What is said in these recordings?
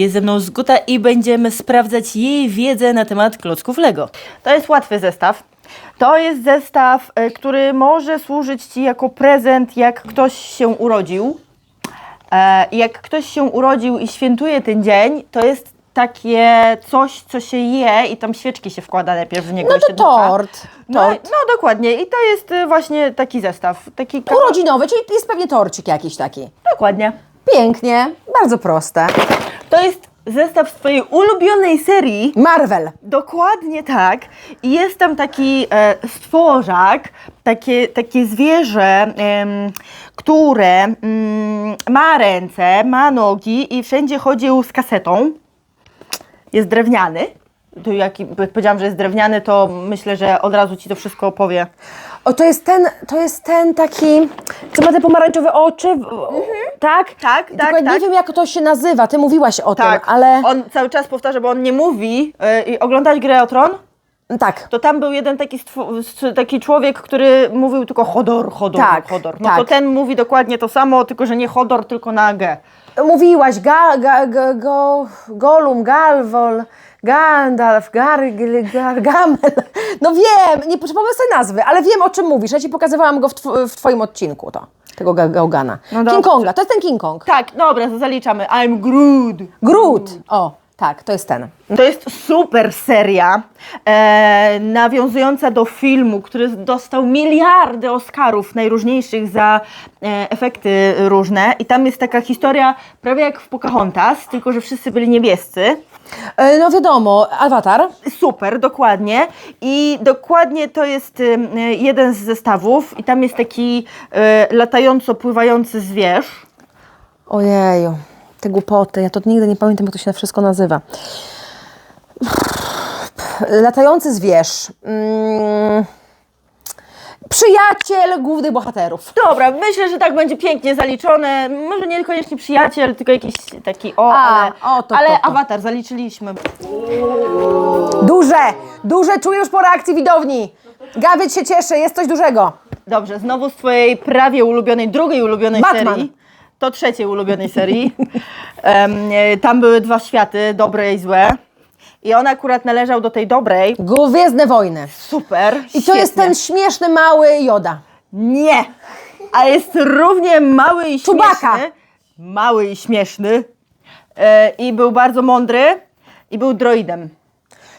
Jest ze mną Zguta i będziemy sprawdzać jej wiedzę na temat klocków Lego. To jest łatwy zestaw. To jest zestaw, e, który może służyć Ci jako prezent, jak ktoś się urodził. E, Jak ktoś się urodził i świętuje ten dzień, to jest takie coś, co się je i tam świeczki się wkłada najpierw w niego. No i się to dmucha. tort. No, tort. no dokładnie. I to jest y, właśnie taki zestaw. Taki Urodzinowy, czyli jest pewnie torcik jakiś taki. Dokładnie. Pięknie, bardzo proste. To jest zestaw z Twojej ulubionej serii. Marvel. Dokładnie tak. I jest tam taki e, stworzak, takie, takie zwierzę, em, które mm, ma ręce, ma nogi i wszędzie chodził z kasetą. Jest drewniany. Tu jak jak powiedziałam, że jest drewniany, to myślę, że od razu Ci to wszystko opowie. O, to jest ten, to jest ten taki, co ma te pomarańczowe oczy, w- tak? Tak, Tylko tak, ja nie tak. wiem, jak to się nazywa, ty mówiłaś o Tak, tym, ale... on cały czas powtarza, bo on nie mówi. Yy, I oglądać grę o Tron? Tak, To tam był jeden taki, s- taki człowiek, który mówił tylko Hodor, Hodor, Tak, Hodor. No tak. to ten mówi dokładnie to samo, tylko że nie Hodor, tylko na G. mówiłaś, ga, ga, ga, go, Golum, Galwol, Gandalf, Gar, Gar, Gamel. No wiem, nie przypomnę sobie nazwy, ale wiem o czym mówisz. Ja ci pokazywałam go w, tw- w twoim odcinku, to, tego Ga- Gaugana. No King dobrze. Konga, to jest ten King Kong. Tak, dobra, to zaliczamy. I'm Groot. Groot. O, tak, to jest ten. To jest super seria, e, nawiązująca do filmu, który dostał miliardy Oscarów najróżniejszych za e, efekty różne. I tam jest taka historia prawie jak w Pocahontas, tylko że wszyscy byli niebiescy. E, No wiadomo, Avatar. Super, dokładnie. I dokładnie to jest y, jeden z zestawów i tam jest taki y, latająco pływający zwierz. Ojeju, te głupoty, ja to nigdy nie pamiętam, jak to się wszystko nazywa. Latający zwierz. Mm. Przyjaciel głównych bohaterów. Dobra, myślę, że tak będzie pięknie zaliczone. Może nie niekoniecznie przyjaciel, tylko jakiś taki o, A, ale, o, to, ale to, to. awatar zaliczyliśmy. Duże, duże, czuję już po reakcji widowni. Gawiec się cieszy, jest coś dużego. Dobrze, znowu z twojej prawie ulubionej, drugiej ulubionej Batman. serii. To trzeciej ulubionej serii. Tam były dwa światy, dobre i złe. I on akurat należał do tej dobrej. Gwiezdne wojny. Super. I to jest ten śmieszny, mały Joda. Nie! A jest równie mały i Chewbacca. śmieszny. Mały i śmieszny. E, I był bardzo mądry. I był droidem.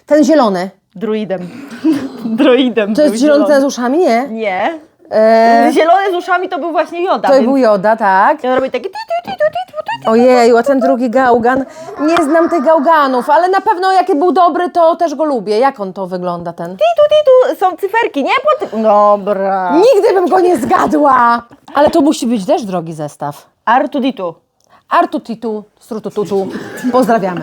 Ten zielony. Druidem. Droidem. To jest zielony ten z uszami, nie? Nie. E, Zielony z uszami to był właśnie Joda. to więc był Joda, tak. I on robi taki. Ojeju, a ten drugi gałgan. Nie znam tych gałganów, ale na pewno jaki był dobry, to też go lubię. Jak on to wygląda, ten? Ti, tu, ti, tu. Są cyferki, nie? Po ty... Dobra. Nigdy bym go nie zgadła! Ale to musi być też drogi zestaw. Artuditu. Artu Titu, Strutu Tutu. Pozdrawiamy.